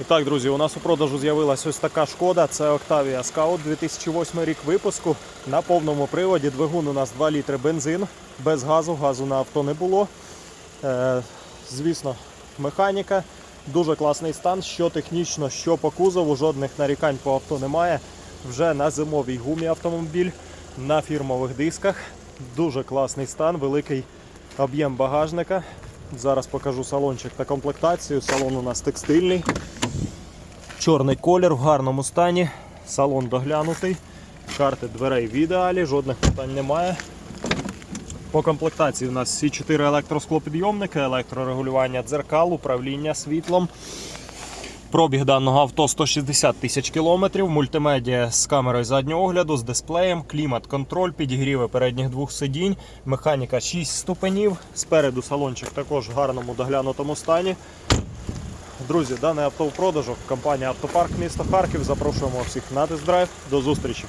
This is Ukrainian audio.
І так, друзі, у нас у продажу з'явилася ось така шкода. Це Octavia Scout 2008 рік випуску. На повному приводі двигун у нас 2 літри бензин, без газу, газу на авто не було. Е, звісно, механіка. Дуже класний стан, що технічно, що по кузову, жодних нарікань по авто немає. Вже на зимовій гумі автомобіль, на фірмових дисках. Дуже класний стан, великий об'єм багажника. Зараз покажу салончик та комплектацію. Салон у нас текстильний. Чорний колір в гарному стані. Салон доглянутий. Карти дверей в ідеалі, жодних питань немає. По комплектації у нас всі 4 електросклопідйомники, електрорегулювання дзеркал, управління світлом. Пробіг даного авто 160 тисяч кілометрів, мультимедіа з камерою заднього огляду, з дисплеєм, клімат-контроль, підігріви передніх двох сидінь, механіка 6 ступенів. Спереду салончик також в гарному доглянутому стані. Друзі, дане авто в продажу. Компанія Автопарк міста Харків. Запрошуємо всіх на тест-драйв. До зустрічі!